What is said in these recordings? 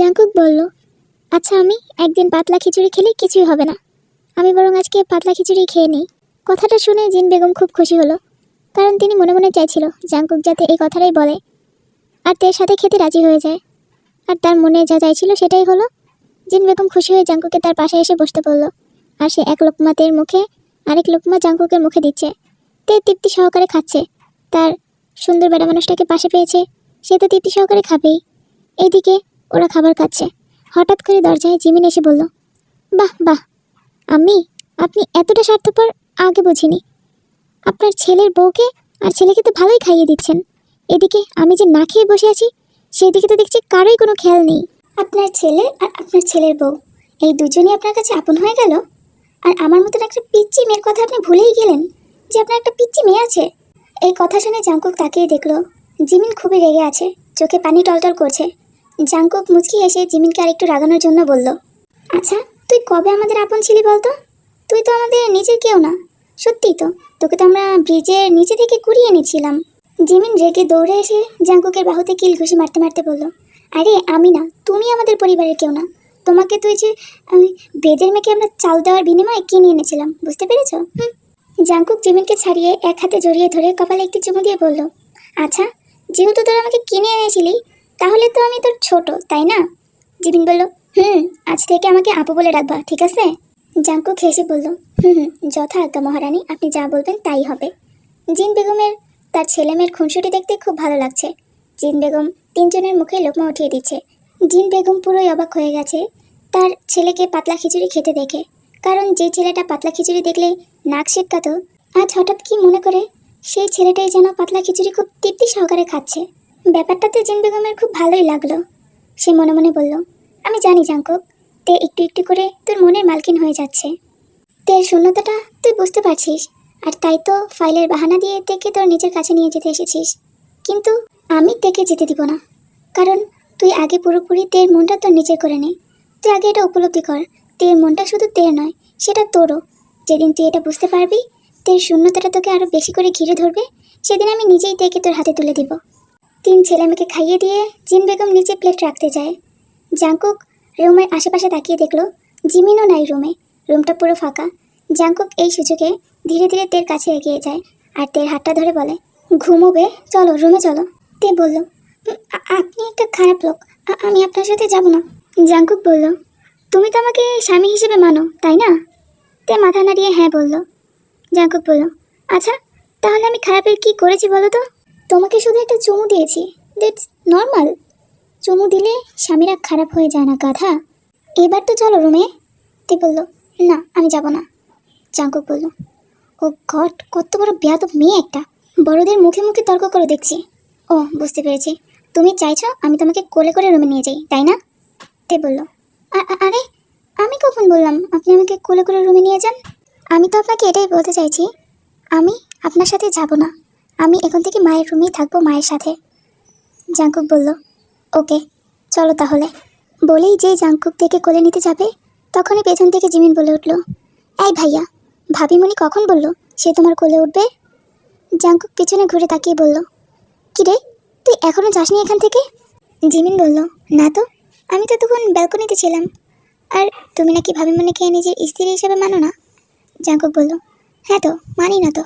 Jungkook বলল আচ্ছা আমি একদিন পাতলা খিচুড়ি খেলে কিছুই হবে না। আমি বরং আজকে পাতলা খিচুড়ি খেয়ে নিই। কথাটা শুনে জিন বেগম খুব খুশি হলো, কারণ তিনি মনে মনে চাইছিল জাঙ্কুক যাতে এই কথাটাই বলে, আর তের সাথে খেতে রাজি হয়ে যায়। আর তার মনে যা চাইছিল সেটাই হলো। জিন বেগম খুশি হয়ে জাঙ্কুকে তার পাশে এসে বসতে বলল, আর সে এক লোকমা তের মুখে, আরেক লোকমা জাঙ্কুকের মুখে দিচ্ছে। তে তৃপ্তি সহকারে খাচ্ছে। তার সুন্দর বেড়া মানুষটাকে পাশে পেয়েছে। সে তো তৃপ্তি সহকারে খাবেই। এইদিকে ওরা খাবার খাচ্ছে। হঠাৎ করে দরজায় জিমিন এসে বলল, বাহ বাহ, আমি, আপনি এতটা স্বার্থপর আগে বুঝিনি। আপনার ছেলের বউকে আর ছেলেকে তো ভালোই খাইয়ে দিচ্ছেন। এদিকে আমি যে না খেয়ে বসে আছি সেই দিকে তো দেখছি কারোই কোনো খেয়াল নেই। আপনার ছেলে আর আপনার ছেলের বউ, এই দুজনই আপনার কাছে আপন হয়ে গেল? আর আমার মতন একটা পিচ্চি মেয়ের কথা আপনি ভুলেই গেলেন যে আপনার একটা পিচ্চি মেয়ে আছে? এই কথা শুনে জাঙ্কুক তাকিয়ে দেখল, জিমিন খুবই রেগে আছে, চোখে পানি টলটল করছে। জাঙ্কুক মুচকি এসে জিমিনকে আরেকটু রাগানোর জন্য বলল আচ্ছা তুই কবে আমাদের আপন ছিলি বলতো? তুই তো আমাদের নিজের কেউ না। সত্যিই তো, তোকে তো আমরা ব্রিজের নিচে থেকে কুড়িয়ে এনেছিলাম। জিমিন রেগে দৌড়ে এসে জাঙ্কুকের বাহুতে কিল ঘুষি মারতে মারতে বলল, আরে, আমি না, তুমি আমাদের পরিবারের কেউ না। তোমাকে তুই যে বেদের মেয়েকে আমরা চাল দেওয়ার বিনিময়ে কিনে এনেছিলাম, বুঝতে পেরেছ? জাঙ্কুক জিমিনকে ছাড়িয়ে এক হাতে জড়িয়ে ধরে কপালে একটি চুমু দিয়ে বলল আচ্ছা যেহেতু তোরা আমাকে কিনে এনেছিলি তাহলে তো আমি তোর ছোট, তাই না? জিমিন বলল, হুম, আজ থেকে আমাকে আপু বলে ডাকবা, ঠিক আছে? জাঙ্কু হেসে বলল, হুম হুম যথা আজ্ঞা মহারানী, আপনি যা বলবেন তাই হবে। জিন বেগমের, তার ছেলে মেয়ের খুনসুটি দেখতে খুব ভালো লাগছে। জিন বেগম তিনজনের মুখে লোকমা উঠিয়ে দিচ্ছে। জিন বেগম পুরোই অবাক হয়ে গেছে। তার ছেলেকে পাতলা খিচুড়ি খেতে দেখে। কারণ যে ছেলেটা পাতলা খিচুড়ি দেখলে নাক সিটকাতো আজ হঠাৎ কি মনে করে? সেই ছেলেটাই যেন পাতলা খিচুড়ি খুব তৃপ্তি সহকারে খাচ্ছে। ব্যাপারটাতে জিন বেগমের খুব ভালোই লাগল। সে মনে মনে বলল, আমি জানি জাঙ্কুক তে একটু একটু করে তোর মনের মালকিন হয়ে যাচ্ছে। তের শূন্যতাটা তুই বুঝতে পারছিস, আর তাই তো ফাইলের বাহানা দিয়ে তেকে তোর নিজের কাছে নিয়ে যেতে এসেছিস। কিন্তু আমি তেকে যেতে দিব না। কারণ তুই আগে পুরোপুরি তের মনটা তোর নিজের করে নে। তুই আগে এটা উপলব্ধি কর, তের মনটা শুধু তের নয়, সেটা তোরও। যেদিন তুই এটা বুঝতে পারবি, তের শূন্যতাটা তোকে আরও বেশি করে ঘিরে ধরবে, সেদিন আমি নিজেই তেকে তোর হাতে তুলে দিব। তিন ছেলে মেয়েকে খাইয়ে দিয়ে জিন বেগম নিচে প্লেট রাখতে যায়। জাঙ্কুক রুমের আশেপাশে তাকিয়ে দেখল, জিমিনও নাই রুমে। রুমটা পুরো ফাঁকা। জাঙ্কুক এই সুযোগে ধীরে ধীরে তের কাছে এগিয়ে যায় আর তের হাতটা ধরে বলে ঘুমোবে চলো, রুমে চলো। তে বলল আপনি একটা খারাপ লোক। আমি আপনার সাথে যাব না। জাঙ্কুক বলল, তুমি তো আমাকে স্বামী হিসেবে মানো, তাই না? তে মাথা নাড়িয়ে হ্যাঁ বলল। জাঙ্কুক বলল আচ্ছা তাহলে আমি খারাপের কি করেছি বলো তো? তোমাকে শুধু একটা চুমু দিয়েছি। দ্যাটস নর্মাল চুমু দিলে স্বামীরা খারাপ হয়ে যায় না, গাধা। এবার তো চলো রুমে তে বলল, না, আমি যাব না। জাঙ্কুক বলল, ও গড, কত বড় বেয়াদব মেয়ে একটা। বড়দের মুখে মুখে তর্ক করে দেখছি। ও, বুঝতে পেরেছি। তুমি চাইছো আমি তোমাকে কোলে করে রুমে নিয়ে যাই, তাই না? তে বলল, "আ- আ- আরে, আমি কখন বললাম আপনি আমাকে কোলে করে রুমে নিয়ে যান? আমি তো আপনাকে এটাই বলতে চাইছি, আমি আপনার সাথে যাব না। আমি এখন থেকে মায়ের রুমেই থাকব মায়ের সাথে। জাঙ্কুক বলল, ওকে, চলো তাহলে। বলেই যে জাঙ্কুক থেকে কোলে নিতে যাবে, তখনই পেছন থেকে জিমিন বলে উঠল, এই ভাইয়া, ভাবিমণি কখন বলল সে তোমার কোলে উঠবে? জাঙ্কুক পিছনে ঘুরে তাকিয়ে বলল কিরে তুই এখনও যাসনি এখান থেকে? জিমিন বলল, না তো, আমি তো তখন ব্যালকনিতে ছিলাম। আর তুমি নাকি ভাবি ভাবিমণিকে নিজের স্ত্রী হিসেবে মানো না? জাঙ্কুক বলল হ্যাঁ তো, মানি না তো।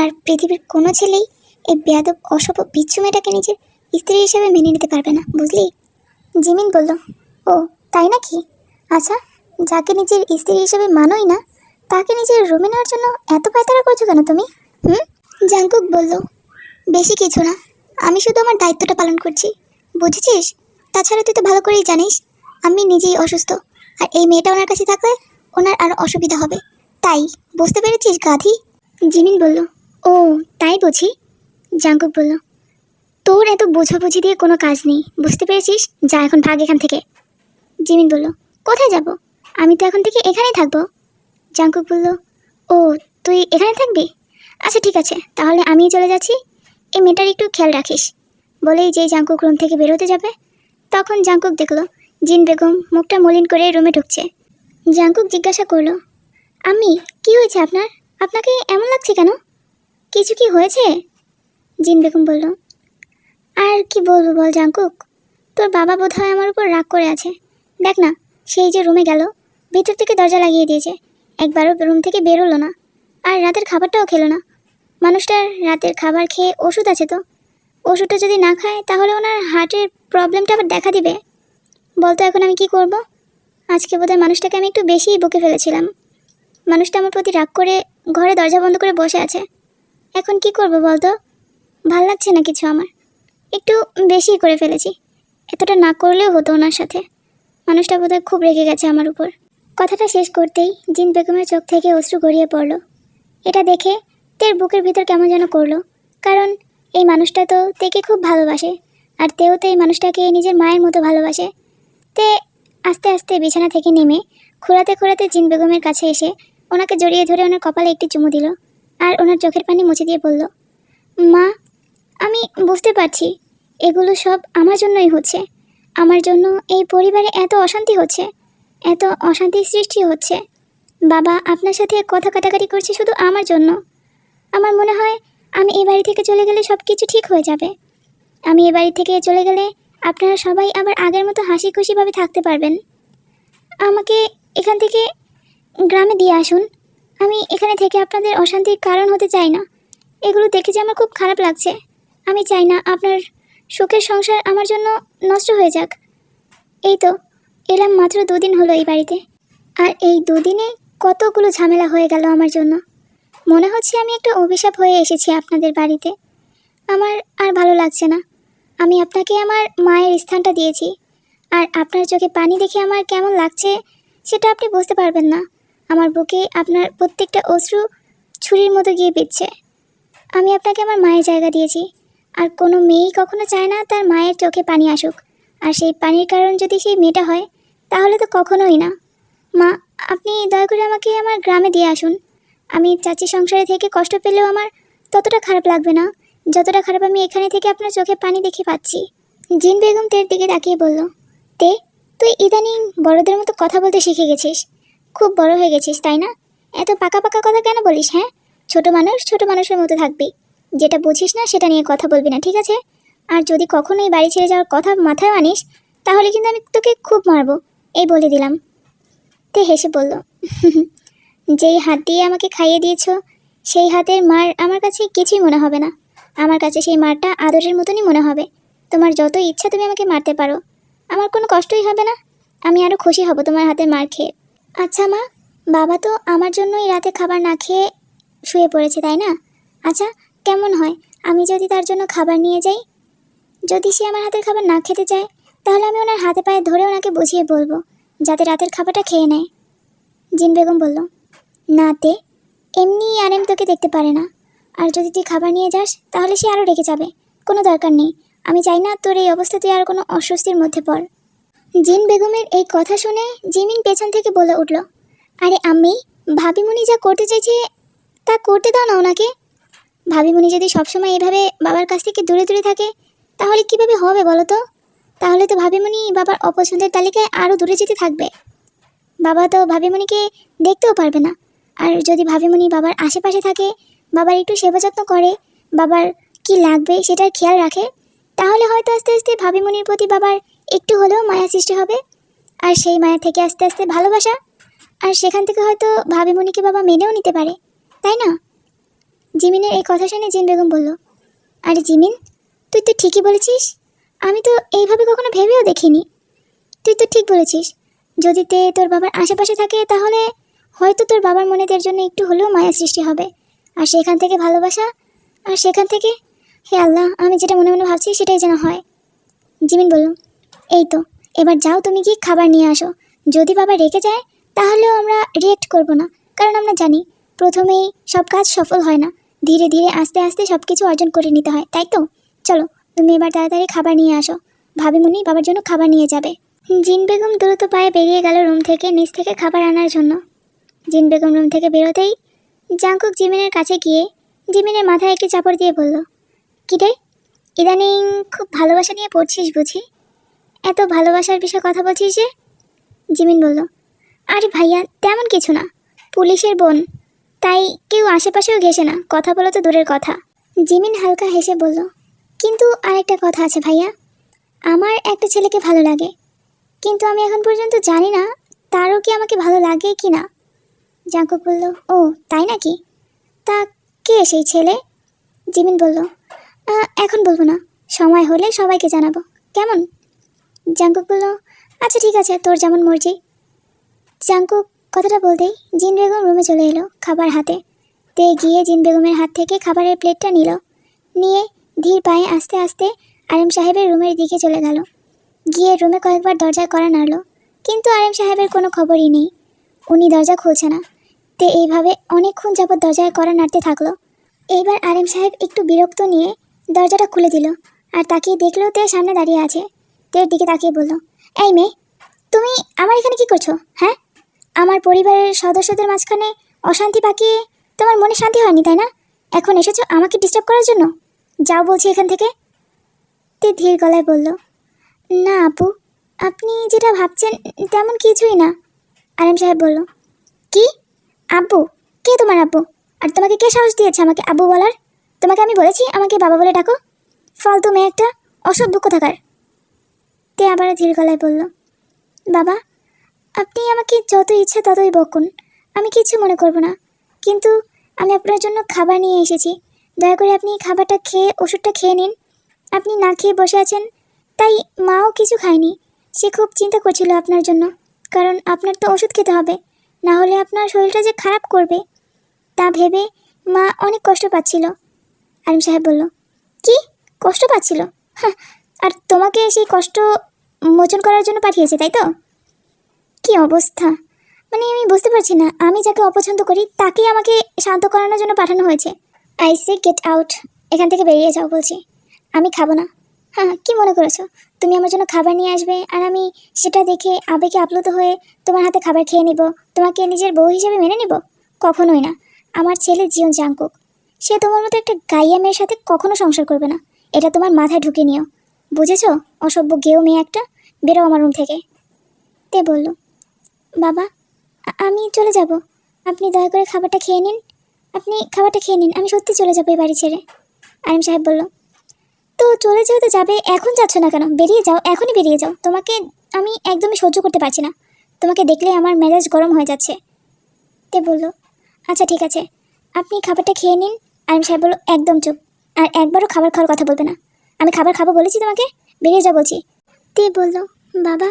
আর পৃথিবীর কোনো ছেলেই এই বেয়াদব, অসভ্য, বিচ্ছু মেয়েটাকে নিজের স্ত্রী হিসেবে মেনে নিতে পারবে না, বুঝলি? জিমিন বলল, ও, তাই নাকি? আচ্ছা যাকে নিজের স্ত্রী হিসেবে মানোই না, তাকে নিজের রুমে নেওয়ার জন্য এত পায়তারা করছ কেন তুমি? হুম? জাঙ্কুক বলল, বেশি কিছু না, আমি শুধু আমার দায়িত্বটা পালন করছি, বুঝেছিস? তাছাড়া তুই তো ভালো করেই জানিস, আমি নিজেই অসুস্থ, আর এই মেয়েটা ওনার কাছে থাকলে ওনার আরও অসুবিধা হবে, তাই, বুঝতে পেরেছিস, গাধি? জিমিন বলল ও, তাই বুঝি। জাঙ্কুক বলল, তোর এত বোঝাবুঝি দিয়ে কোনো কাজ নেই, বুঝতে পেরেছিস? যা এখন ভাগ এখান থেকে। জিমিন বলল, কোথায় যাব? আমি তো এখন থেকে এখানেই থাকব। জাঙ্কুক বলল, ও, তুই এখানে থাকবি? আচ্ছা ঠিক আছে, তাহলে আমিই চলে যাচ্ছি। এই মেয়েটার একটু খেয়াল রাখিস। বলেই যে জাঙ্কুক রুম থেকে বেরোতে যাবে, তখন জাঙ্কুক দেখল, জিন বেগম মুখটা মলিন করে রুমে ঢুকছে। জাঙ্কুক জিজ্ঞাসা করল, আমি, কি হয়েছে আপনার? আপনাকে এমন লাগছে কেন? কিছু কি হয়েছে? জিন বেগম বলল, আর কি বলব বল জাঙ্কুক তোর বাবা বোধহয় আমার উপর রাগ করে আছে। দেখ না, সেই যে রুমে গেল, ভিতর থেকে দরজা লাগিয়ে দিয়েছে। একবারও রুম থেকে বেরোলো না। আর রাতের খাবারটাও খেলো না। মানুষটার রাতের খাবার খেয়ে ওষুধ আছে তো। ওষুধটা যদি না খায়, তাহলে ওনার হার্টের প্রবলেমটা আবার দেখা দিবে। বলতো এখন আমি কি করব? আজকে বোধহয় মানুষটাকে আমি একটু বেশিই বকে ফেলেছিলাম। মানুষটা আমার প্রতি রাগ করে ঘরে দরজা বন্ধ করে বসে আছে। এখন কি করব বলতো? ভালো লাগছে না কিছু আমার। একটু বেশি করে ফেলেছি। এতটা না করলেও হতো ওনার সাথে। মানুষটা বোধহয় খুব রেগে গেছে আমার উপর। কথাটা শেষ করতেই জিন বেগমের চোখ থেকে অশ্রু গড়িয়ে পড়ল। এটা দেখে তের বুকের ভিতর কেমন যেন করল। কারণ এই মানুষটা তো তেকে খুব ভালোবাসে। আর তেও তো এই মানুষটাকে নিজের মায়ের মতো ভালোবাসে। তে আস্তে আস্তে বিছানা থেকে নেমে খোঁড়াতে খোঁড়াতে জিন বেগমের কাছে এসে ওনাকে জড়িয়ে ধরে ওনার কপালে একটি চুমু দিল। আর ওনার চোখের পানি মুছে দিয়ে বলল, মা, আমি বুঝতে পারছি। এগুলো সব আমার জন্যই হচ্ছে। আমার জন্য এই পরিবারে এত অশান্তি হচ্ছে, এত অশান্তির সৃষ্টি হচ্ছে। বাবা আপনার সাথে কথা কাটাকাটি করছে শুধু আমার জন্য। আমার মনে হয় আমি এই বাড়ি থেকে চলে গেলে সব কিছু ঠিক হয়ে যাবে। আমি এ বাড়ি থেকে চলে গেলে আপনারা সবাই আবার আগের মতো হাসি খুশিভাবে থাকতে পারবেন। আমাকে এখান থেকে গ্রামে দিয়ে আসুন। আমি এখানে থেকে আপনাদের অশান্তির কারণ হতে চাই না। এগুলো দেখে যে আমার খুব খারাপ লাগছে। আমি চাই না আপনার সুখের সংসার আমার জন্য নষ্ট হয়ে যাক। এই তো, এলাম মাত্র দুদিন হলো এই বাড়িতে। আর এই দুদিনে কতগুলো ঝামেলা হয়ে গেল আমার জন্য। মনে হচ্ছে আমি একটা অভিশাপ হয়ে এসেছি আপনাদের বাড়িতে। আমার আর ভালো লাগছে না। আমি আপনাকে আমার মায়ের স্থানটা দিয়েছি। আর আপনার চোখে পানি দেখে আমার কেমন লাগছে, সেটা আপনি বুঝতে পারবেন না। আমার বুকে আপনার প্রত্যেকটা অশ্রু ছুরির মতো গিয়ে বিচ্ছে আমি আপনাকে আমার মায়ের জায়গা দিয়েছি। আর কোনো মেয়েই কখনো চায় না তার মায়ের চোখে পানি আসুক। আর সেই পানির কারণ যদি সেই মেয়েটা হয়, তাহলে তো কখনোই না। মা, আপনি দয়া করে আমাকে আমার গ্রামে দিয়ে আসুন। আমি চাচি সংসারে থেকে কষ্ট পেলেও আমার ততটা খারাপ লাগবে না। যতটা খারাপ আমি এখানে থেকে আপনার চোখে পানি দেখে পাচ্ছি। জিন বেগম তের দিকে তাকিয়ে বলল, তে, তুই ইদানিং বড়দের মতো কথা বলতে শিখে গেছিস। খুব বড় হয়ে গেছিস, তাই না? এত পাকা পাকা কথা কেন বলিস হ্যাঁ? ছোট মানুষ ছোট মানুষের মতো থাকবি। যেটা বুঝিস না, সেটা নিয়ে কথা বলবি না, ঠিক আছে? আর যদি কখনো এই বাড়ি ছেড়ে যাওয়ার কথা মাথায় আনিস, তাহলে কিন্তু আমি তোকে খুব মারবো, এই বলে দিলাম। তে হেসে বলল যেই হাত দিয়ে আমাকে খাইয়ে দিয়েছ, সেই হাতের মার আমার কাছে কিছুই মনে হবে না। আমার কাছে সেই মারটা আদরের মতনই মনে হবে। তোমার যত ইচ্ছা তুমি আমাকে মারতে পারো। আমার কোনো কষ্টই হবে না। আমি আরও খুশি হব তোমার হাতের মার খেয়ে। আচ্ছা মা, বাবা তো আমার জন্যই রাতে খাবার না খেয়ে শুয়ে পড়েছে, তাই না? আচ্ছা কেমন হয়? আমি যদি তার জন্য খাবার নিয়ে যাই? যদি সে আমার হাতের খাবার না খেতে চায়, তাহলে আমি ওনার হাতে পায়ে ধরে ওনাকে বুঝিয়ে বলব, যাতে রাতের খাবারটা খেয়ে নেয়। জিন বেগম বলল, না তে এমনি আরেম তোকে দেখতে পারে না। আর যদি তুই খাবার নিয়ে যাস, তাহলে সে আরও রেগে যাবে। কোনো দরকার নেই। আমি চাই না তোর এই অবস্থা তুই আর কোনো অস্বস্তির মধ্যে পড়। জিন বেগমের এই কথা শুনে জিমিন পেছন থেকে বলে উঠল, আরে আমি ভাবিমণি যা করতে চাইছে তা করতে দাও না ওনাকে। ভাবিমণি যদি সবসময় এভাবে বাবার কাছ থেকে দূরে দূরে থাকে, তাহলে কীভাবে হবে বলো তো? তাহলে তো ভাবিমণি বাবার অপছন্দের তালিকায় আরও দূরে যেতে থাকবে। বাবা তো ভাবিমণিকে দেখতেও পারবে না। আর যদি ভাবিমণি বাবার আশেপাশে থাকে, বাবার একটু সেবা যত্ন করে, বাবার কি লাগবে সেটার খেয়াল রাখে, তাহলে হয়তো আস্তে আস্তে ভাবিমণির প্রতি বাবার একটু হলেও মায়া সৃষ্টি হবে। আর সেই মায়া থেকে আস্তে আস্তে ভালোবাসা। আর সেখান থেকে হয়তো ভাবিমণিকে বাবা মেনেও নিতে পারে। তাই না? জিমিনের এই কথা শুনে জিন বেগম বলল, আরে জিমিন, তুই তো ঠিকই বলেছিস। আমি তো এইভাবে কখনো ভেবেও দেখিনি। তুই তো ঠিক বলেছিস। যদি তে তোর বাবার আশেপাশে থাকে তাহলে হয়তো তোর বাবার মনে তের জন্য একটু হলেও মায়া সৃষ্টি হবে। আর সেখান থেকে ভালোবাসা, আর সেখান থেকে, হে আল্লাহ, আমি যেটা মনে মনে ভাবছি সেটাই যেন হয়। জিমিন বলল এই তো, এবার যাও তুমি কি খাবার নিয়ে আসো। যদি বাবা রেখে যায়, তাহলেও আমরা রিয়েক্ট করব না, কারণ আমরা জানি, প্রথমেই সব কাজ সফল হয় না। ধীরে ধীরে আস্তে আস্তে সব কিছু অর্জন করে নিতে হয়, তাই তো? চলো, তুমি এবার তাড়াতাড়ি খাবার নিয়ে আসো। ভাবিমণি বাবার জন্য খাবার নিয়ে যাবে। জিন বেগম দ্রুত পায়ে বেরিয়ে গেল রুম থেকে নিচ থেকে খাবার আনার জন্য। জিন বেগম রুম থেকে বেরোতেই জাঙ্কুক জিমিনের কাছে গিয়ে জিমিনের মাথায় একটি চাপড় দিয়ে বলল কি রে ইদানিং খুব ভালোবাসা নিয়ে পড়ছিস বুঝি? এত ভালোবাসার বিষয়ে কথা বলছিস যে? জিমিন বলল, আরে ভাইয়া, তেমন কিছু না। পুলিশের বোন। তাই কেউ আশেপাশেও ঘেসে না। কথা বলা তো দূরের কথা। জিমিন হালকা হেসে বলল, কিন্তু আরেকটা কথা আছে ভাইয়া। আমার একটা ছেলেকে ভালো লাগে। কিন্তু আমি এখন পর্যন্ত জানি না তারও কি আমাকে ভালো লাগে কি না। জাঙ্কুক বলল, ও, তাই নাকি? তা কে সেই ছেলে? জিমিন বলল এখন বলব না। সময় হলে সবাইকে জানাব। কেমন? জাঙ্কুক বলল আচ্ছা ঠিক আছে, তোর যেমন মর্জি। জাঙ্কুক কথাটা বলতেই জিন বেগম রুমে চলে এলো খাবার হাতে। তে গিয়ে জিন বেগমের হাত থেকে খাবারের প্লেটটা নিল। নিয়ে ধীর পায়ে আস্তে আস্তে আরেম সাহেবের রুমের দিকে চলে গেল। গিয়ে রুমে কয়েকবার দরজায় করা নাড়ল, কিন্তু আরেম সাহেবের কোনো খবরই নেই। উনি দরজা খুলছে না। তে এইভাবে অনেকক্ষণ যাবৎ দরজায় করা নাড়তে থাকল। এইবার আরেম সাহেব একটু বিরক্ত নিয়ে দরজাটা খুলে দিল। আর তাকিয়ে দেখল তে সামনে দাঁড়িয়ে আছে। তের দিকে তাকিয়ে বলল, এই মেয়ে, তুমি আমার এখানে কি করছ হ্যাঁ? আমার পরিবারের সদস্যদের মাঝখানে অশান্তি পাকিয়ে তোমার মনে শান্তি হয়নি, তাই না? এখন এসেছ আমাকে ডিস্টার্ব করার জন্য? যাও বলছি এখান থেকে। তে ধীর গলায় বলল, না আপু, আপনি যেটা ভাবছেন তেমন কিছুই না। আরাম সাহেব বলল, কি? আব্বু? কে তোমার আব্বু? আর তোমাকে কে সাহস দিয়েছে আমাকে আব্বু বলার? তোমাকে আমি বলেছি আমাকে বাবা বলে ডাকো। ফালতু মেয়ে একটা, অসভ্য কোথাকার। তে আবার ধীর গলায় বলল, বাবা, আপনি আমাকে যত ইচ্ছা ততই বকুন। আমি কিছু মনে করব না। কিন্তু আমি আপনার জন্য খাবার নিয়ে এসেছি। দয়া করে আপনি খাবারটা খেয়ে, ওষুধটা খেয়ে নিন। আপনি না খেয়ে বসে আছেন, তাই মাও কিছু খায়নি। সে খুব চিন্তা করছিল আপনার জন্য, কারণ আপনার তো ওষুধ খেতে হবে। না হলে আপনার শরীরটা যে খারাপ করবে, তা ভেবে মা অনেক কষ্ট পাচ্ছিল। আলিম সাহেব বলল, কি? কষ্ট পাচ্ছিল? হ্যাঁ আর তোমাকে সেই কষ্ট মোচন করার জন্য পাঠিয়েছে, তাই তো? কি অবস্থা? মানে আমি বুঝতে পারছি না, আমি যাকে অপছন্দ করি তাকেই আমাকে শান্ত করানোর জন্য পাঠানো হয়েছে। আই সে গেট আউট এখান থেকে বেরিয়ে যাও, বলছি। আমি খাব না। হ্যাঁ কি মনে করেছ? তুমি আমার জন্য খাবার নিয়ে আসবে আর আমি সেটা দেখে আবেগে আপ্লুত হয়ে তোমার হাতে খাবার খেয়ে নিব। তোমাকে নিজের বউ হিসেবে মেনে নিব? কখনোই না। আমার ছেলে জিয়ন জাংকুক সে তোমার মতো একটা গাইয়া মেয়ের সাথে কখনো সংসার করবে না। এটা তোমার মাথায় ঢুকে নিও। বুঝেছ? অসভ্য গেও মেয়ে একটা, বেরো আমার রুম থেকে। তে বলল, বাবা আমি চলে যাব। আপনি দয়া করে খাবারটা খেয়ে নিন। আপনি খাবারটা খেয়ে নিন, আমি সত্যি চলে যাব এই বাড়ি ছেড়ে। আরিম সাহেব বলল, তো চলে যাও তো যাবে, এখন যাচ্ছ না কেন? বেরিয়ে যাও, এখনই বেরিয়ে যাও। তোমাকে আমি একদমই সহ্য করতে পারছি না। তোমাকে দেখলে আমার মেজাজ গরম হয়ে যাচ্ছে। তে বলল আচ্ছা ঠিক আছে। আপনি খাবারটা খেয়ে নিন। আরিম সাহেব বলল, একদম চুপ। আর একবারও খাবার খাওয়ার কথা বলবে না। আমি খাবার খাব বলেছি তোমাকে? বেরিয়ে যাও বলছি। তে বলল, বাবা।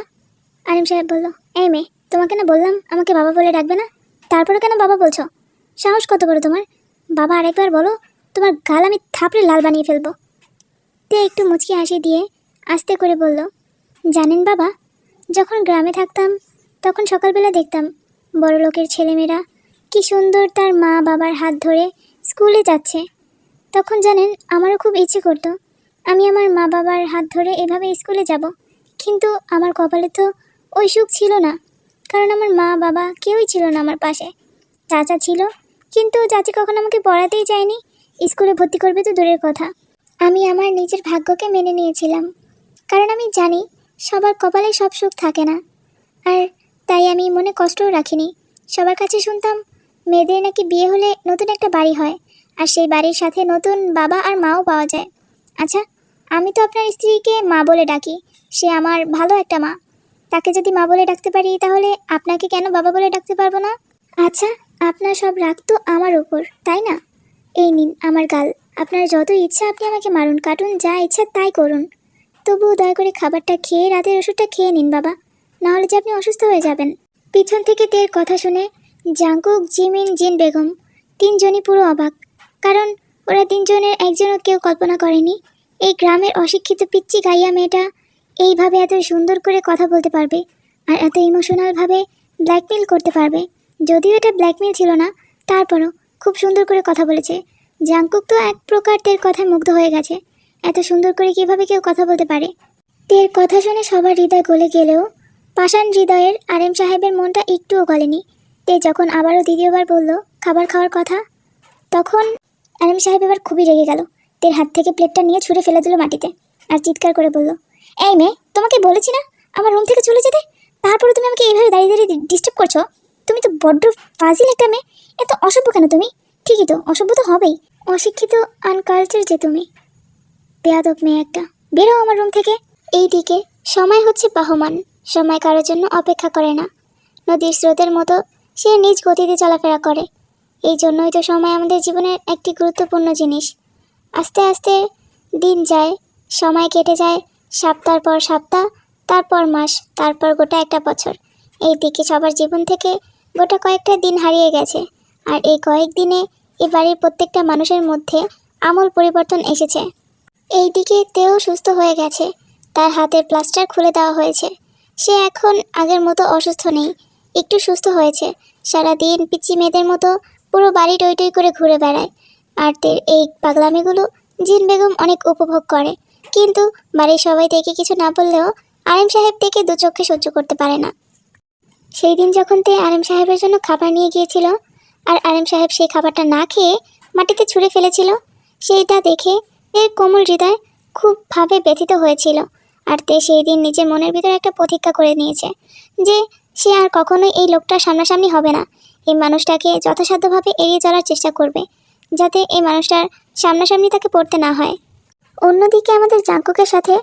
আরিম সাহেব বলল, এই মেয়ে, তোমাকে না বললাম, আমাকে বাবা বলে ডাকবে না? তারপরে কেন বাবা বলছো? সাহস কত করে তোমার? বাবা আরেকবার বলো, তোমার গাল আমি থাপড়ে লাল বানিয়ে ফেলব। তে একটু মুচকি হাসি দিয়ে আস্তে করে বলল, জানেন বাবা, যখন গ্রামে থাকতাম, তখন সকালবেলা দেখতাম বড় লোকের ছেলেমেয়েরা কি সুন্দর তার মা বাবার হাত ধরে স্কুলে যাচ্ছে। তখন জানেন, আমারও খুব ইচ্ছে করতো আমি আমার মা বাবার হাত ধরে এভাবে স্কুলে যাব। কিন্তু আমার কপালে তো ওই সুখ ছিল না। কারণ আমার মা বাবা কেউই ছিল না আমার পাশে। চাচা ছিল, কিন্তু চাচি কখনো আমাকে পড়াতেই চায়নি স্কুলে ভর্তি করবে তো দূরের কথা। আমি আমার নিজের ভাগ্যকে মেনে নিয়েছিলাম। কারণ আমি জানি, সবার কপালে সব সুখ থাকে না। আর তাই আমি মনে কষ্টও রাখিনি। সবার কাছে শুনতাম, মেয়েদের নাকি বিয়ে হলে নতুন একটা বাড়ি হয়। আর সেই বাড়ির সাথে নতুন বাবা আর মাও পাওয়া যায়। আচ্ছা আমি তো আপনার স্ত্রীকে মা বলে ডাকি। সে আমার ভালো একটা মা। তাকে যদি মা বলে ডাকতে পারি, তাহলে আপনাকে কেন বাবা বলে ডাকতে পারব না? আচ্ছা আপনার সব রাগ তো আমার ওপর তাই না? এই নিন আমার গাল। আপনার যত ইচ্ছা আপনি আমাকে মারুন, কাটুন, যা ইচ্ছা তাই করুন। তবুও দয়া করে খাবারটা খেয়ে, রাতের ওষুধটা খেয়ে নিন বাবা। নাহলে যে আপনি অসুস্থ হয়ে যাবেন। পিছন থেকে তের কথা শুনে জাঙ্কুক জিমিন, জিন বেগম, তিনজনই পুরো অবাক। কারণ ওরা তিনজনের একজনও কেউ কল্পনা করেনি। এই গ্রামের অশিক্ষিত পিচ্চি গাইয়া মেয়েটা এইভাবে এত সুন্দর করে কথা বলতে পারবে আর এত ইমোশনালভাবে ব্ল্যাকমেল করতে পারবে? যদিও এটা ব্ল্যাকমেল ছিল না, তারপরও খুব সুন্দর করে কথা বলেছে। জাংকুক তো এক প্রকার তের কথায় মুগ্ধ হয়ে গেছে। এত সুন্দর করে কীভাবে কেউ কথা বলতে পারে? তের কথা শুনে সবার হৃদয় গলে গেলেও পাষাণ হৃদয়ের আরেম সাহেবের মনটা একটুও গলেনি। তে যখন আবারও দ্বিতীয়বার বলল, খাবার খাওয়ার কথা? তখন আরেম সাহেব এবার খুবই রেগে গেল। তের হাত থেকে প্লেটটা নিয়ে ছুঁড়ে ফেলে দিল মাটিতে আর চিৎকার করে বলল, এই মেয়ে, তোমাকে বলেছি না আমার রুম থেকে চলে যেতে? তারপরে তুমি আমাকে এইভাবে দাঁড়িয়ে দাঁড়িয়ে ডিস্টার্ব করছ? তুমি তো বড্ড ফাজিল একটা মেয়ে, এত অসভ্য কেন তুমি? ঠিকই তো, অসভ্য তো হবেই। অশিক্ষিত আনকালচার যে তুমি। বেয়াদব মেয়ে একটা। বেরো আমার রুম থেকে। এইদিকে সময় হচ্ছে বাহমান। সময় কারোর জন্য অপেক্ষা করে না। নদীর স্রোতের মতো সে নিজ গতিতে চলাফেরা করে। এই জন্যই তো সময় আমাদের জীবনের একটি গুরুত্বপূর্ণ জিনিস। আস্তে আস্তে দিন যায়, সময় কেটে যায়, সপ্তাহ পর সপ্তাহ, তারপর মাস, তারপর গোটা একটা বছর। এই দিকে সবার জীবন থেকে গোটা কয়েকটা দিন হারিয়ে গেছে। আর এই কয়েক দিনে এ বাড়ির প্রত্যেকটা মানুষের মধ্যে আমূল পরিবর্তন এসেছে। এই দিকে তেও সুস্থ হয়ে গেছে। তার হাতের প্লাস্টার খুলে দেওয়া হয়েছে। সে এখন আগের মতো অসুস্থ নেই। একটু সুস্থ হয়েছে। সারাদিন পিচি মেয়েদের মতো পুরো বাড়ি টই টই করে ঘুরে বেড়ায়। আর তের এই পাগলামিগুলো জিন বেগম অনেক উপভোগ করে। কিন্তু বাড়ির সবাই থেকে কিছু না বললেও আরেম সাহেব থেকে দু চোখে সহ্য করতে পারে না। সেই দিন যখন তে আরেম সাহেবের জন্য খাবার নিয়ে গিয়েছিল আর আরেম সাহেব সেই খাবারটা না খেয়ে মাটিতে ছুঁড়ে ফেলেছিল, সেইটা দেখে এর কোমল হৃদয় খুব ভাবে ব্যথিত হয়েছিল। আর তে সেই দিন নিজের মনের ভিতরে একটা প্রতীক্ষা করে নিয়েছে যে সে আর কখনোই এই লোকটার সামনাসামনি হবে না। এই মানুষটাকে যথাসাধ্যভাবে এড়িয়ে চলার চেষ্টা করবে। যাতে এই মানুষটার সামনাসামনি তাকে পড়তে না হয়। অন্যদিকে আমাদের জাঙ্কুকের সাথে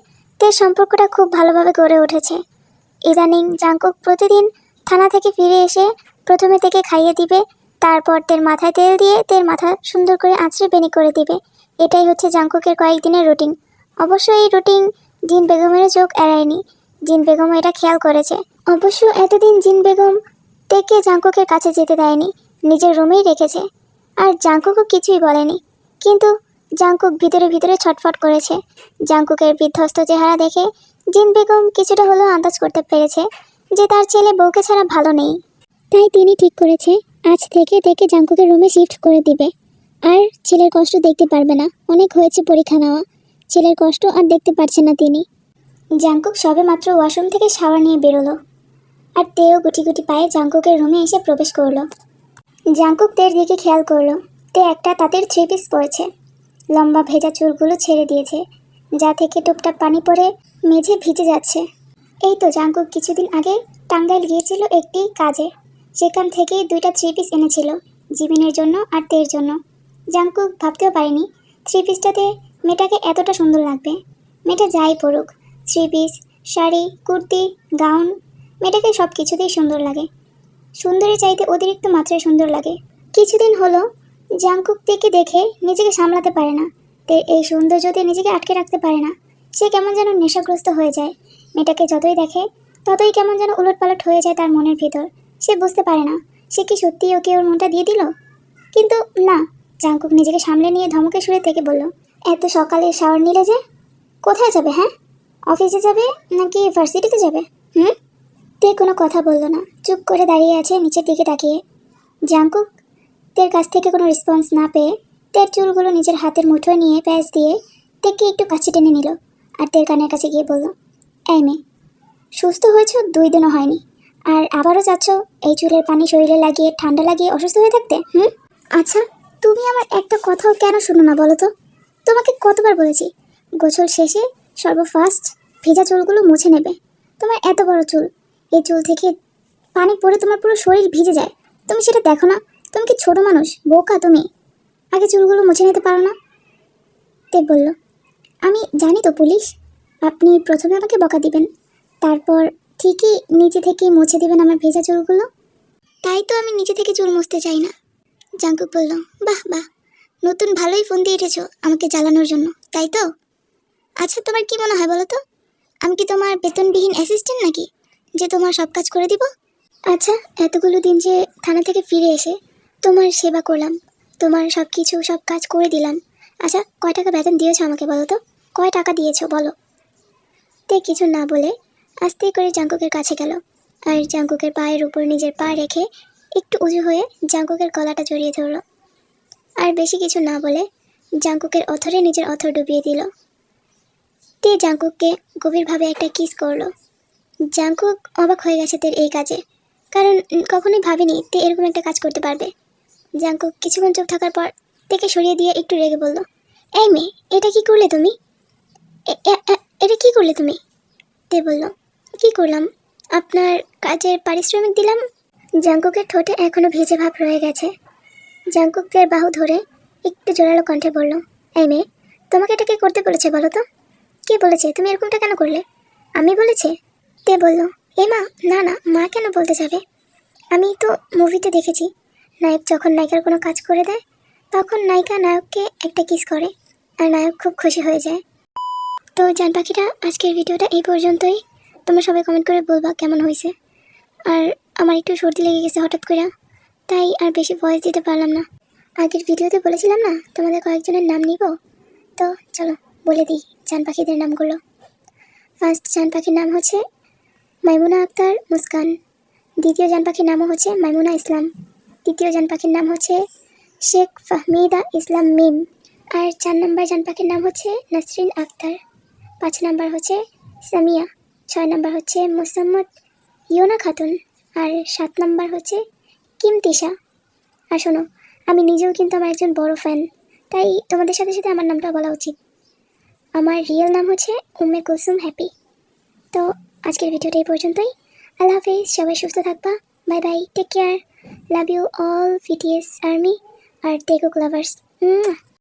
তের সম্পর্কটা খুব ভালোভাবে গড়ে উঠেছে। ইদানিং জাঙ্কুক প্রতিদিন থানা থেকে ফিরে এসে প্রথমে থেকে খাইয়ে দিবে, তারপর তের মাথায় তেল দিয়ে তের মাথা সুন্দর করে আঁচড়ে বেনি করে দিবে। এটাই হচ্ছে জাঙ্কুকের কয়েকদিনের রুটিন। অবশ্য এই রুটিন জিন বেগমের চোখ এড়ায়নি। জিন বেগম এটা খেয়াল করেছে। অবশ্য এতদিন জিন বেগম তেকে জাঙ্কুকের কাছে যেতে দেয়নি, নিজের রুমেই রেখেছে। আর জাঙ্কুকও কিছুই বলেনি। কিন্তু জাঙ্কুক ভিতরে ভিতরে ছটফট করেছে। জাঙ্কুকের বিধ্বস্ত চেহারা দেখে জিন বেগম কিছুটা হলেও আন্দাজ করতে পেরেছে যে তার ছেলে বউকে ছাড়া ভালো নেই। তাই তিনি ঠিক করেছে, আজ থেকে থেকে জাঙ্কুকের রুমে শিফট করে দিবে। আর ছেলের কষ্ট দেখতে পারবে না, অনেক হয়েছে পরীক্ষা নেওয়া। ছেলের কষ্ট আর দেখতে পারছে না তিনি। জাঙ্কুক সবে মাত্র ওয়াশরুম থেকে শাওয়ার নিয়ে বেরোলো। আর তেও গুটি গুটি পায়ে জাঙ্কুকের রুমে এসে প্রবেশ করল। জাঙ্কুক তের দিকে খেয়াল করল। তে একটা তাঁতের থ্রি পিস পরেছে। লম্বা ভেজা চুলগুলো ছেড়ে দিয়েছে, যা থেকে টুপটাপ পানি পড়ে মেঝে ভিজে যাচ্ছে। এই তো জাঙ্কুক কিছুদিন আগে টাঙ্গাইল গিয়েছিল একটি কাজে। সেখান থেকেই দুইটা থ্রি পিস এনেছিল জিমিনের জন্য আর তের জন্য। জাঙ্কুক ভাবতেও পারেনি, থ্রি পিসটাতে মেয়েটাকে এতটা সুন্দর লাগবে। মেয়েটা যাই পড়ুক, three piece, sari, kurti, gown, মেয়েটাকে সব কিছুতেই সুন্দর লাগে। সুন্দরী চাইতে অতিরিক্ত মাত্রায় সুন্দর লাগে। কিছুদিন হলো জাঙ্কুক থেকে দেখে নিজেকে সামলাতে পারে না। তে এই সৌন্দর্যতে নিজেকে আটকে রাখতে পারে না। সে কেমন যেন নেশাগ্রস্ত হয়ে যায়। মেয়েটাকে যতই দেখে, ততই কেমন যেন উলটপালট হয়ে যায় তার মনের ভিতর। সে বুঝতে পারে না, সে কি সত্যি ওকে ওর মনটা দিয়ে দিল? কিন্তু না জাঙ্কুক নিজেকে সামলে নিয়ে ধমকে সুরে থেকে বলল, এত সকালে শাওয়ার নিলে যে? কোথায় যাবে হ্যাঁ? অফিসে যাবে নাকি ভার্সিটিতে যাবে? হুম? তে কোনো কথা বলল না। চুপ করে দাঁড়িয়ে আছে নিচের দিকে তাকিয়ে। জাঙ্কুক তের কাছ থেকে কোনো রেসপন্স না পেয়ে তের চুলগুলো নিজের হাতের মুঠোয় নিয়ে প্যাঁচ দিয়ে তেকে একটু কাছে টেনে নিল আর তের কানের কাছে গিয়ে বলল, এই মেয়ে, সুস্থ হয়েছ? দুই দিনও হয়নি। আর আবারও যাচ্ছ এই চুলের পানি শরীরে লাগিয়ে, ঠান্ডা লাগিয়ে অসুস্থ হয়ে থাকতে? হুম? আচ্ছা তুমি আমার একটা কথাও কেন শুনো না বলো তো? তোমাকে কতবার বলেছি, গোসল শেষে সর্বফার্স্ট ভেজা চুলগুলো মুছে নেবে। তোমার এত বড় চুল এই চুল থেকে পানি পড়ে তোমার পুরো শরীর ভিজে যায়। তুমি সেটা দেখো না। তুমি কি ছোট মানুষ? বোকা তুমি। আগে চুলগুলো মুছে নিতে পারো না? দেব বলল, আমি জানি তো পুলিশ। আপনি প্রথমে আমাকে বকা দিবেন। তারপর ঠিকই নিচে থেকে মুছে দিবেন আমার ভেজা চুলগুলো। তাই তো আমি নিচে থেকে চুল মুছতে চাই না। জাঙ্কুক বলল, বাহ বাহ। নতুন ভালোই ফোন দিয়ে এঁটেছো আমাকে জ্বালানোর জন্য, তাই তো? আচ্ছা তোমার কি মনে হয় বলো তো? আমি কি তোমার বেতনবিহীন অ্যাসিস্ট্যান্ট নাকি? যে তোমার সব কাজ করে দিব? আচ্ছা এতগুলো দিন যে থানা থেকে ফিরে এসে তোমার সেবা করলাম, তোমার সব কিছু সব কাজ করে দিলাম। আচ্ছা কয় টাকা বেতন দিয়েছ আমাকে বলো তো? কয় টাকা দিয়েছ বলো? তে কিছু না বলে আস্তে করে জাঙ্কুকের কাছে গেল। আর জাঙ্কুকের পায়ের উপর নিজের পা রেখে একটু উঁচু হয়ে জাঙ্কুকের গলাটা জড়িয়ে ধরলো। আর বেশি কিছু না বলে জাঙ্কুকের অথরে নিজের অথর ডুবিয়ে দিল। তে জাঙ্কুককে গভীরভাবে একটা কিস করল। জাঙ্কুক অবাক হয়ে গেছে তের এই কাজে। কারণ কখনোই ভাবেনি তে এরকম একটা কাজ করতে পারবে। জাঙ্কুক কিছুক্ষণ চুপ থাকার পর তেকে সরিয়ে দিয়ে একটু রেগে বলল, এই মেয়ে, এটা কি করলে তুমি? এটা কি করলে তুমি? তে বলল, কি করলাম? আপনার কাজের পারিশ্রমিক দিলাম। জাঙ্কুকের ঠোঁটে এখনও ভেজে ভাব রয়ে গেছে। জাঙ্কুক তের বাহু ধরে একটু জোরালো কণ্ঠে বলল, এই মেয়ে, তোমাকে এটা কে করতে বলেছে বলো তো? কে বলেছে? তুমি এরকমটা কেন করলে? আমি বলেছে? কে বলল। এ মা না না, মা কেন বলতে যাবে? আমি তো মুভিতে দেখেছি। নায়ক যখন নায়িকার কোনো কাজ করে দেয়, তখন নায়িকা নায়ককে একটা কিস করে, আর নায়ক খুব খুশি হয়ে যায়। তো জান পাখিটা আজকের ভিডিওটা এই পর্যন্তই। তোমরা সবাই কমেন্ট করে বলবা কেমন হয়েছে। আর আমার একটু সর্দি লেগে গেছে হঠাৎ করে তাই আর বেশি ভয়েস দিতে পারলাম না। আগের ভিডিওতে বলেছিলাম না, তোমাদের কয়েকজনের নাম নিব? তো চলো, বলে দিই চান পাখিদের নামগুলো। ফার্স্ট চান পাখির নাম হচ্ছে মাইমুনা আক্তার মুস্কান। দ্বিতীয় জান পাখির নামও হচ্ছে মাইমুনা ইসলাম। তৃতীয় জান পাখির নাম হচ্ছে শেখ ফাহমিদা ইসলাম মিম। আর চার নম্বর জান পাখির নাম হচ্ছে নাসরিন আক্তার। পাঁচ নম্বর হচ্ছে সামিয়া। ছয় নম্বর হচ্ছে মোসাম্মদ ইয়োনা খাতুন। আর সাত নম্বর হচ্ছে কিম তিশা। আর শোনো, আমি নিজেও কিন্তু আমার একজন বড় ফ্যান। তাই তোমাদের সাথে সাথে আমার নামটা বলা উচিত। আমার রিয়েল নাম হচ্ছে উমে কুসুম হ্যাপি। তো আজকের ভিডিওটা এই পর্যন্তই। আল্লাহ হাফেজ, সবাই সুস্থ থাকবা। Bye bye take care love you all BTS army R Taekook lovers